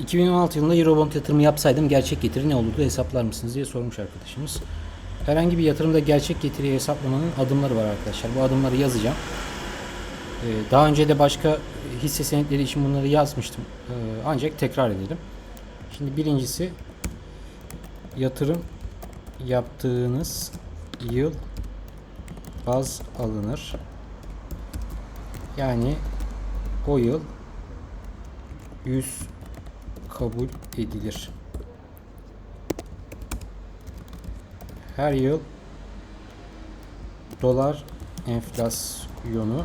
2016 yılında Eurobond yatırımı yapsaydım gerçek getiri ne olurdu hesaplar mısınız diye sormuş arkadaşımız. Herhangi bir yatırımda gerçek getiriyi hesaplamanın adımları var arkadaşlar. Bu adımları yazacağım. Ee, Daha önce de başka hisse senetleri için bunları yazmıştım. Ee, Ancak tekrar edelim. Şimdi birincisi yatırım yaptığınız yıl baz alınır. Yani o yıl 100 kabul edilir. Her yıl dolar enflasyonu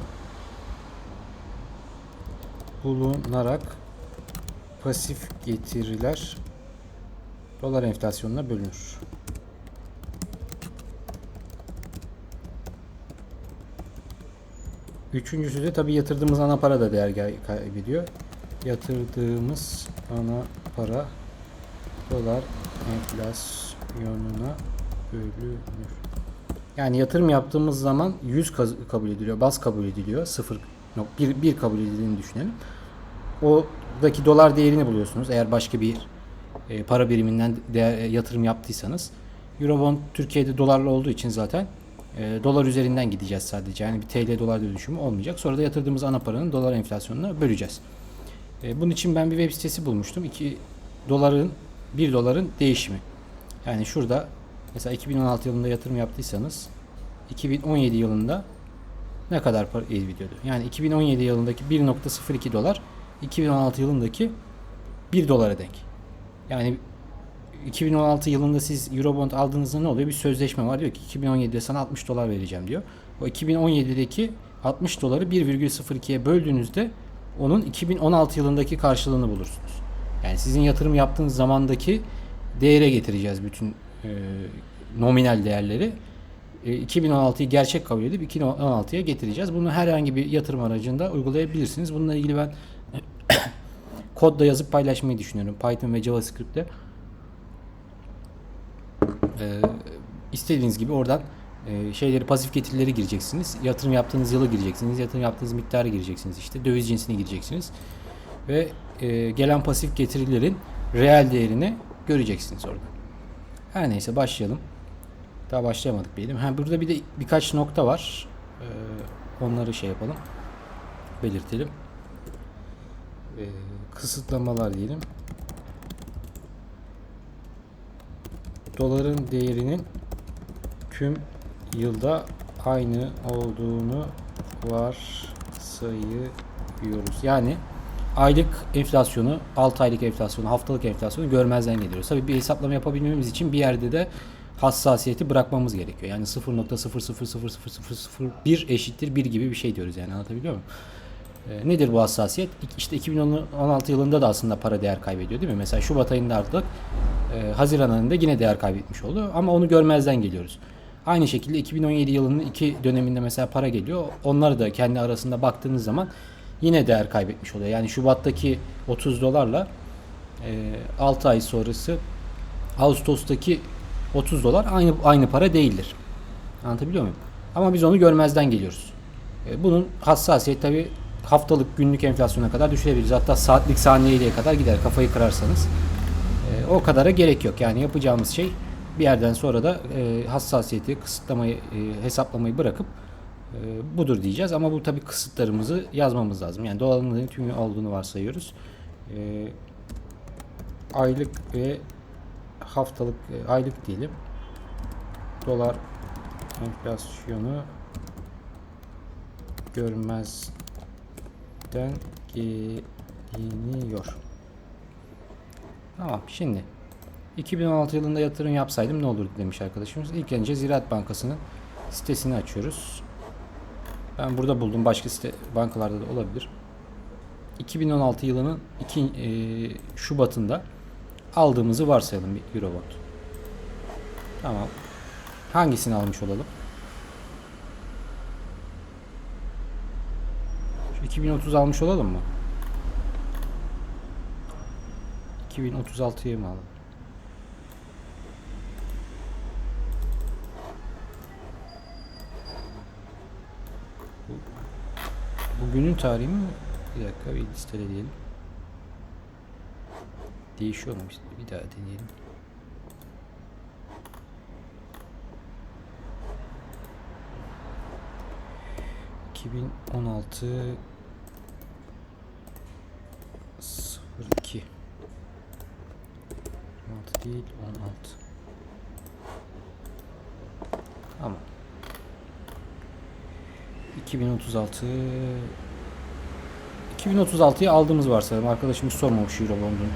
bulunarak pasif getiriler dolar enflasyonuna bölünür. Üçüncüsü de tabii yatırdığımız ana para da değer kaybediyor. Yatırdığımız ana para dolar enflasyonuna bölünür. Yani yatırım yaptığımız zaman 100 kaz- kabul ediliyor, baz kabul ediliyor. 0 yok 1 1 kabul edildiğini düşünelim. Oradaki dolar değerini buluyorsunuz. Eğer başka bir e, para biriminden değer, e, yatırım yaptıysanız. Eurobond Türkiye'de dolarla olduğu için zaten e, dolar üzerinden gideceğiz sadece. Yani bir TL dolar dönüşümü olmayacak. Sonra da yatırdığımız ana paranın dolar enflasyonuna böleceğiz. E, bunun için ben bir web sitesi bulmuştum. 2 doların 1 doların değişimi. Yani şurada mesela 2016 yılında yatırım yaptıysanız 2017 yılında ne kadar para ediyordu? Yani 2017 yılındaki 1.02 dolar 2016 yılındaki 1 dolara denk. Yani 2016 yılında siz Eurobond aldığınızda ne oluyor? Bir sözleşme var diyor ki 2017'de sana 60 dolar vereceğim diyor. O 2017'deki 60 doları 1,02'ye böldüğünüzde onun 2016 yılındaki karşılığını bulursunuz. Yani sizin yatırım yaptığınız zamandaki değere getireceğiz bütün e, nominal değerleri. E, 2016'yı gerçek kabul edip 2016'ya getireceğiz. Bunu herhangi bir yatırım aracında uygulayabilirsiniz. Bununla ilgili ben kodda yazıp paylaşmayı düşünüyorum. Python ve JavaScript'te. Ee, istediğiniz gibi oradan e, şeyleri pasif getirileri gireceksiniz. Yatırım yaptığınız yılı gireceksiniz. Yatırım yaptığınız miktarı gireceksiniz. işte döviz cinsini gireceksiniz. Ve e, gelen pasif getirilerin reel değerini göreceksiniz orada. Her neyse başlayalım. Daha başlayamadık diyelim. Ha, burada bir de birkaç nokta var. Ee, onları şey yapalım. Belirtelim. Ee, kısıtlamalar diyelim. Doların değerinin tüm yılda aynı olduğunu varsayıyoruz. Yani aylık enflasyonu, 6 aylık enflasyonu, haftalık enflasyonu görmezden geliyoruz. Tabii bir hesaplama yapabilmemiz için bir yerde de hassasiyeti bırakmamız gerekiyor. Yani 0.0000001 eşittir 1 gibi bir şey diyoruz yani anlatabiliyor muyum? E, nedir bu hassasiyet? İşte 2016 yılında da aslında para değer kaybediyor değil mi? Mesela Şubat ayında artık e, Haziran ayında yine değer kaybetmiş oldu ama onu görmezden geliyoruz. Aynı şekilde 2017 yılının iki döneminde mesela para geliyor. Onları da kendi arasında baktığınız zaman yine değer kaybetmiş oluyor. Yani Şubat'taki 30 dolarla e, 6 ay sonrası Ağustos'taki 30 dolar aynı aynı para değildir. Anlatabiliyor muyum? Ama biz onu görmezden geliyoruz. E, bunun hassasiyet tabi haftalık günlük enflasyona kadar düşürebiliriz. Hatta saatlik saniyeliğe kadar gider kafayı kırarsanız. E, o kadara gerek yok. Yani yapacağımız şey bir yerden sonra da e, hassasiyeti, kısıtlamayı, e, hesaplamayı bırakıp e, budur diyeceğiz. Ama bu tabi kısıtlarımızı yazmamız lazım. Yani doların tümü olduğunu varsayıyoruz. E, aylık ve haftalık e, aylık diyelim. Dolar enflasyonu görmezden geliniyor. Tamam şimdi 2016 yılında yatırım yapsaydım ne olurdu demiş arkadaşımız. İlk önce Ziraat Bankası'nın sitesini açıyoruz. Ben burada buldum. Başka site bankalarda da olabilir. 2016 yılının 2 e, Şubat'ında aldığımızı varsayalım bir Eurobond. Tamam. Hangisini almış olalım? Şu 2030 almış olalım mı? 2036'yı mı alalım? Bugünün tarihi mi? Bir dakika bir listeleyelim. Değişiyor mu? Bir daha deneyelim. ...2016... ...02... ...16 değil 16... Tamam. 2036... 2036'yı aldığımız varsayalım. Arkadaşımız sormamış Eurobond'un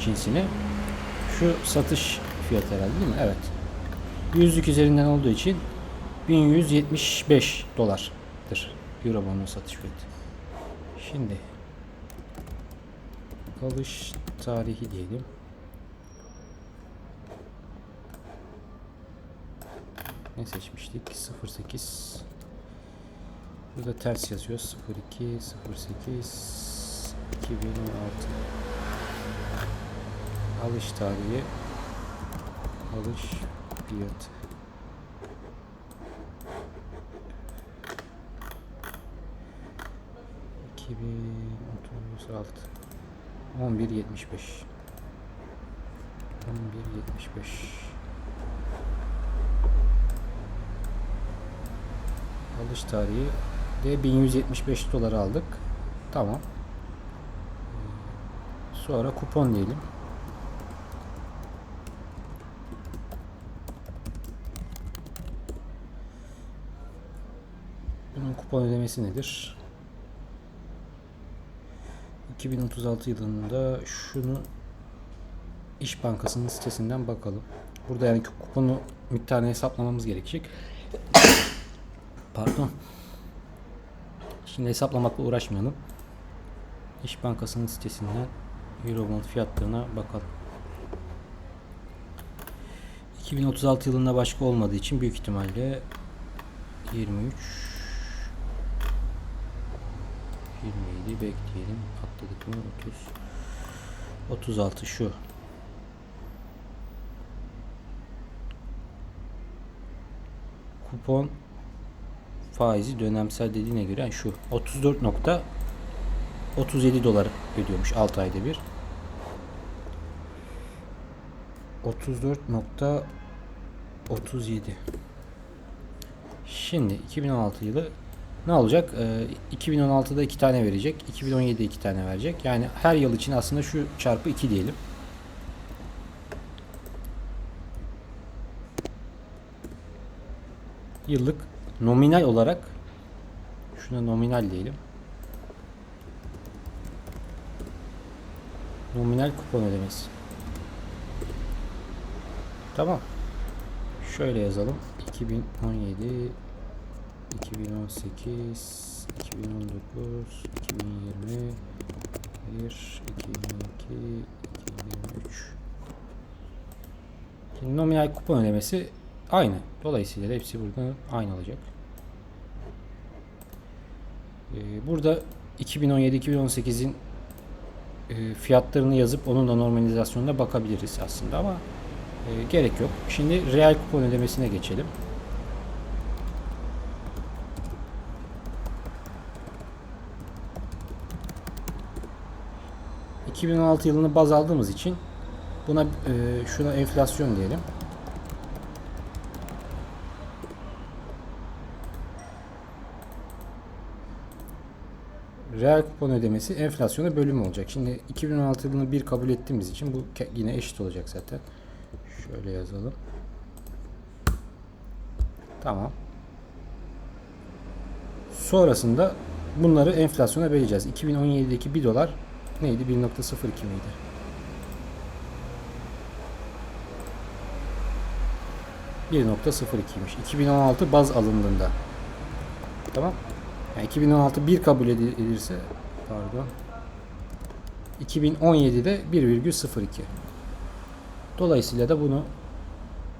cinsini. Şu satış fiyatı herhalde değil mi? Evet. Yüzlük üzerinden olduğu için 1175 dolardır Eurobond'un satış fiyatı. Şimdi alış tarihi diyelim. Ne seçmiştik? 08 Burada ters yazıyor. 02 08 2016 Alış tarihi. Alış fiyatı. altı on bir alış tarihi de 1175 dolar aldık tamam sonra kupon diyelim Bunun kupon ödemesi nedir? 2036 yılında şunu İş Bankası'nın sitesinden bakalım. Burada yani kuponu miktarını hesaplamamız gerekecek. Pardon. Şimdi hesaplamakla uğraşmayalım. İş Bankası'nın sitesinden Eurobond fiyatlarına bakalım. 2036 yılında başka olmadığı için büyük ihtimalle 23 27 bekleyelim. Atladık mı? 30 36 şu. Kupon faizi dönemsel dediğine göre şu 34.37 dolar ödüyormuş 6 ayda bir. 34.37 Şimdi 2016 yılı ne olacak? Ee, 2016'da 2 tane verecek. 2017'de 2 tane verecek. Yani her yıl için aslında şu çarpı 2 diyelim. Yıllık nominal olarak şuna nominal diyelim. Nominal kupon ödemesi. Tamam. Şöyle yazalım. 2017 2018 2019 2020 1 2022 2023 Şimdi nominal kupon ödemesi aynı. Dolayısıyla hepsi burada aynı olacak. Ee, burada 2017-2018'in e, fiyatlarını yazıp onun da normalizasyonuna bakabiliriz aslında ama e, gerek yok. Şimdi reel kupon ödemesine geçelim. ...2016 yılını baz aldığımız için... ...buna e, şuna enflasyon diyelim. Reel kupon ödemesi enflasyona bölümü olacak. Şimdi 2016 yılını bir kabul ettiğimiz için bu yine eşit olacak zaten. Şöyle yazalım. Tamam. Sonrasında bunları enflasyona böleceğiz. 2017'deki 1 dolar neydi? 1.02 miydi? %1.02'ymiş. 2016 baz alındığında. Tamam. Yani 2016 bir kabul edilirse pardon 2017'de 1,02 Dolayısıyla da bunu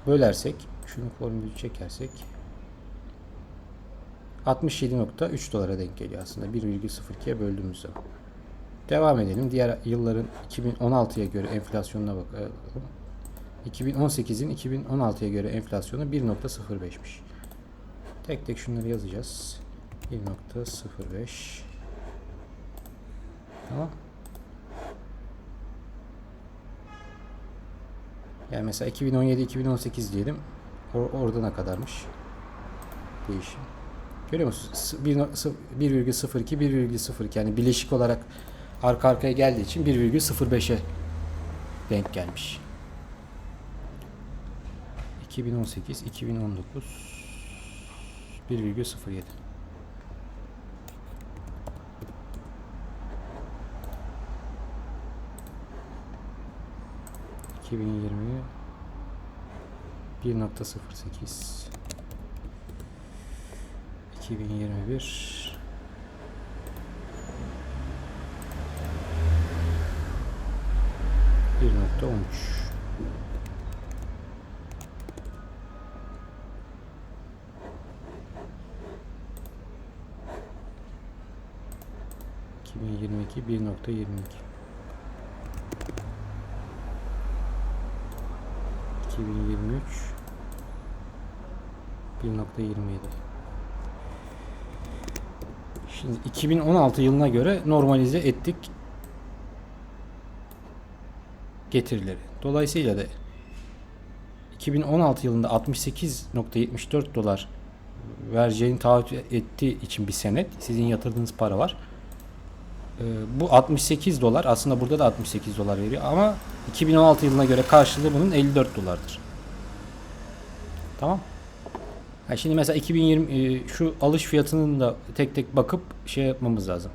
bölersek şunu formülü çekersek 67.3 dolara denk geliyor aslında 1,02'ye böldüğümüz zaman. Devam edelim. Diğer yılların 2016'ya göre enflasyonuna bakalım. 2018'in 2016'ya göre enflasyonu 1.05'miş. Tek tek şunları yazacağız. 1.05 Tamam. Yani mesela 2017-2018 diyelim. Or- orada ne kadarmış? Değişim. Görüyor musunuz? S- bir no- sı- 1,02 1,02 yani bileşik olarak arka arkaya geldiği için 1,05'e denk gelmiş. 2018 2019 1,07 2020 1.08 2021 1.13 2022 1.22 2023 1.27 Şimdi 2016 yılına göre normalize ettik getirileri. Dolayısıyla da 2016 yılında 68.74 dolar vereceğini taahhüt ettiği için bir senet sizin yatırdığınız para var. Ee, bu 68 dolar aslında burada da 68 dolar veriyor ama 2016 yılına göre karşılığı bunun 54 dolardır. Tamam. Ha şimdi mesela 2020 e, şu alış fiyatının da tek tek bakıp şey yapmamız lazım.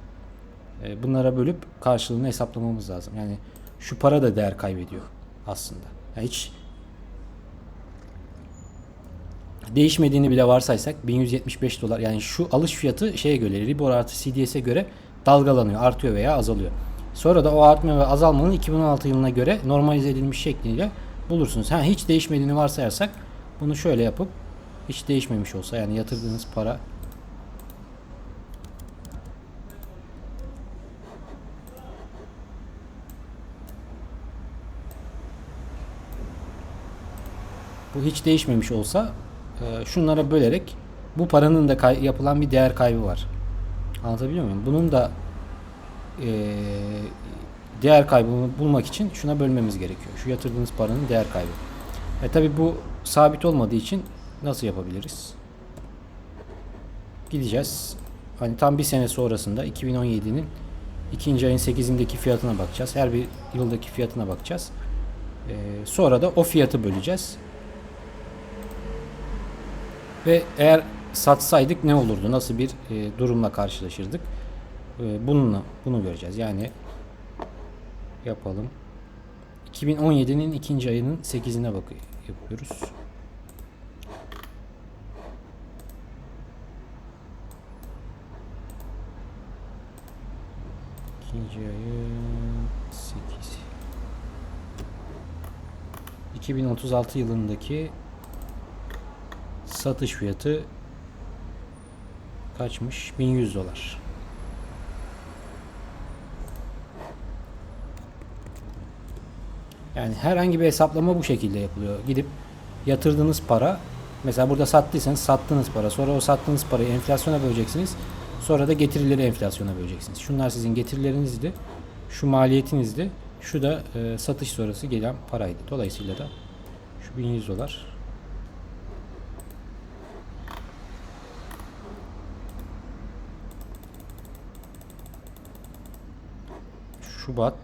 E, bunlara bölüp karşılığını hesaplamamız lazım. Yani şu para da değer kaybediyor aslında. Yani hiç değişmediğini bile varsaysak 1175 dolar yani şu alış fiyatı şeye göre Libor artı CDS'e göre dalgalanıyor, artıyor veya azalıyor. Sonra da o artma ve azalmanın 2016 yılına göre normalize edilmiş şekliyle bulursunuz. Ha hiç değişmediğini varsayarsak bunu şöyle yapıp hiç değişmemiş olsa yani yatırdığınız para bu hiç değişmemiş olsa e, şunlara bölerek bu paranın da yapılan bir değer kaybı var. Anlatabiliyor muyum? Bunun da e, değer kaybını bulmak için şuna bölmemiz gerekiyor. Şu yatırdığınız paranın değer kaybı. E tabi bu sabit olmadığı için nasıl yapabiliriz? Gideceğiz. Hani tam bir sene sonrasında 2017'nin ikinci ayın 8'indeki fiyatına bakacağız. Her bir yıldaki fiyatına bakacağız. E, sonra da o fiyatı böleceğiz. Ve eğer satsaydık ne olurdu? Nasıl bir e, durumla karşılaşırdık? E, bununla bunu göreceğiz. Yani yapalım. 2017'nin ikinci ayının 8'ine bak yapıyoruz. İkinci ayın 8. 2036 yılındaki satış fiyatı kaçmış? 1100 dolar. Yani herhangi bir hesaplama bu şekilde yapılıyor. Gidip yatırdığınız para mesela burada sattıysanız sattığınız para sonra o sattığınız parayı enflasyona böleceksiniz. Sonra da getirileri enflasyona böleceksiniz. Şunlar sizin getirilerinizdi. Şu maliyetinizdi. Şu da e, satış sonrası gelen paraydı. Dolayısıyla da şu 1100 dolar Şubat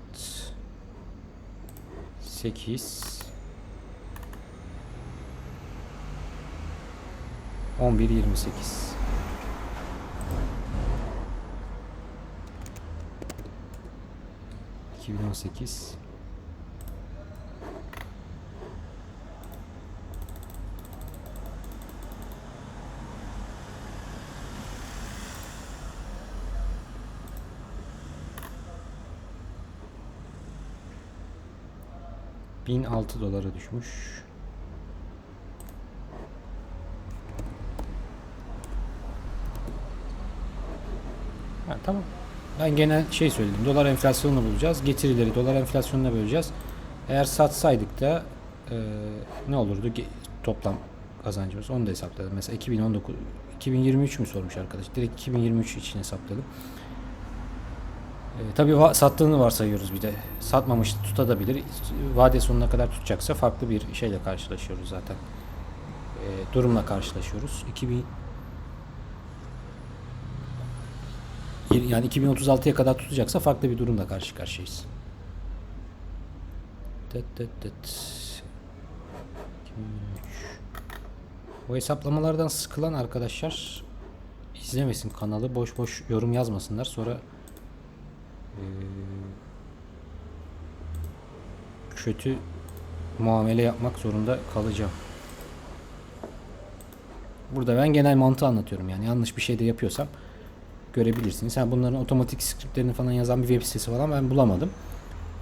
8 11 28 2018 1006 dolara düşmüş. Ha, tamam. Ben genel şey söyledim. Dolar enflasyonunu bulacağız. Getirileri dolar enflasyonuna böleceğiz. Eğer satsaydık da e, ne olurdu Ge- toplam kazancımız? Onu da hesapladım. Mesela 2019 2023 mü sormuş arkadaş? Direkt 2023 için hesapladım. E, tabii sattığını varsayıyoruz bir de. Satmamış tutabilir. Vade sonuna kadar tutacaksa farklı bir şeyle karşılaşıyoruz zaten. E, durumla karşılaşıyoruz. 2000 yani 2036'ya kadar tutacaksa farklı bir durumla karşı karşıyayız. Tıt tıt. 2023. Bu hesaplamalardan sıkılan arkadaşlar izlemesin kanalı. Boş boş yorum yazmasınlar. Sonra kötü muamele yapmak zorunda kalacağım. Burada ben genel mantığı anlatıyorum yani yanlış bir şey de yapıyorsam görebilirsiniz. Ha bunların otomatik skriptlerini falan yazan bir web sitesi falan ben bulamadım.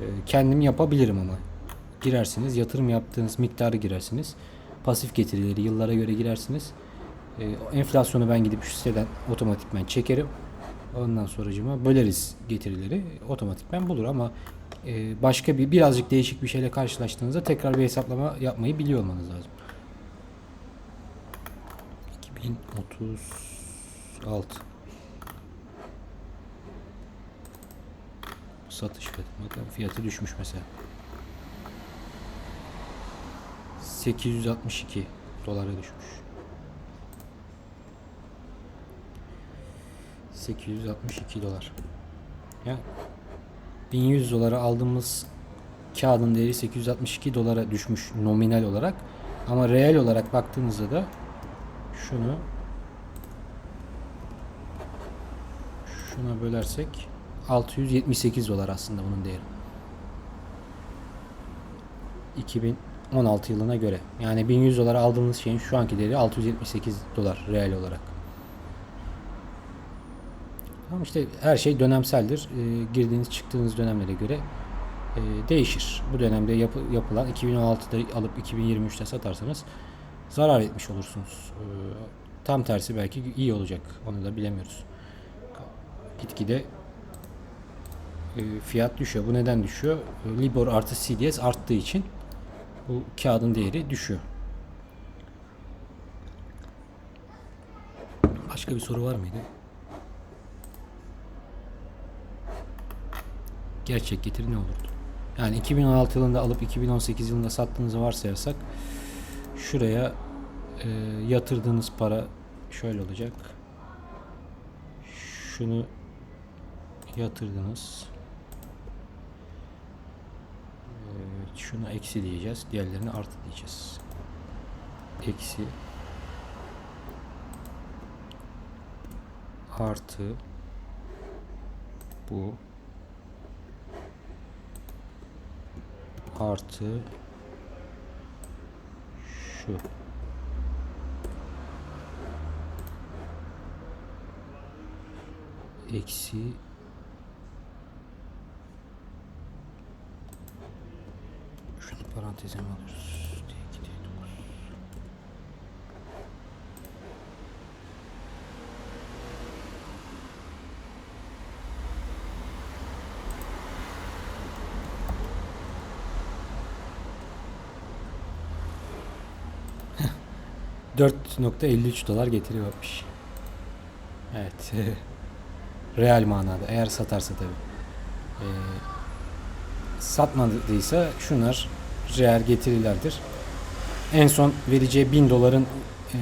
Ee, kendim yapabilirim ama. Girersiniz, yatırım yaptığınız miktarı girersiniz. Pasif getirileri yıllara göre girersiniz. Ee, enflasyonu ben gidip şu siteden otomatikmen çekerim. Ondan sonracıma böleriz getirileri. Otomatikmen bulur ama e, başka bir birazcık değişik bir şeyle karşılaştığınızda tekrar bir hesaplama yapmayı biliyor olmanız lazım. 2036 Satış fiyatı. Bakın fiyatı düşmüş mesela. 862 dolara düşmüş. 862 dolar. Ya 1100 dolara aldığımız kağıdın değeri 862 dolara düşmüş nominal olarak. Ama reel olarak baktığımızda da şunu şuna bölersek 678 dolar aslında bunun değeri. 2016 yılına göre. Yani 1100 dolara aldığımız şeyin şu anki değeri 678 dolar reel olarak. Ama işte her şey dönemseldir. Ee, girdiğiniz çıktığınız dönemlere göre e, değişir. Bu dönemde yapı, yapılan 2016'da alıp 2023'te satarsanız zarar etmiş olursunuz. Ee, tam tersi belki iyi olacak. Onu da bilemiyoruz. Gitgide e, fiyat düşüyor. Bu neden düşüyor? E, Libor artı CDS arttığı için bu kağıdın değeri düşüyor. Başka bir soru var mıydı? Gerçek getiri ne olurdu? Yani 2016 yılında alıp 2018 yılında sattığınızı varsayarsak şuraya e, yatırdığınız para şöyle olacak. Şunu yatırdınız. Evet, şuna eksi diyeceğiz. Diğerlerine artı diyeceğiz. Eksi artı bu artı şu eksi şunu paranteze alıyoruz? 4.53 dolar getiri varmış. Evet. Real manada eğer satarsa tabii. Ee, satmadıysa şunlar reel getirilerdir. En son vereceği 1000 doların e,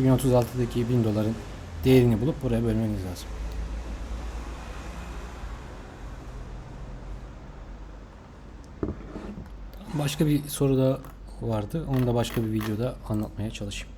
2036'daki 1000 doların değerini bulup buraya bölmeniz lazım. Başka bir soru da vardı. Onu da başka bir videoda anlatmaya çalışayım.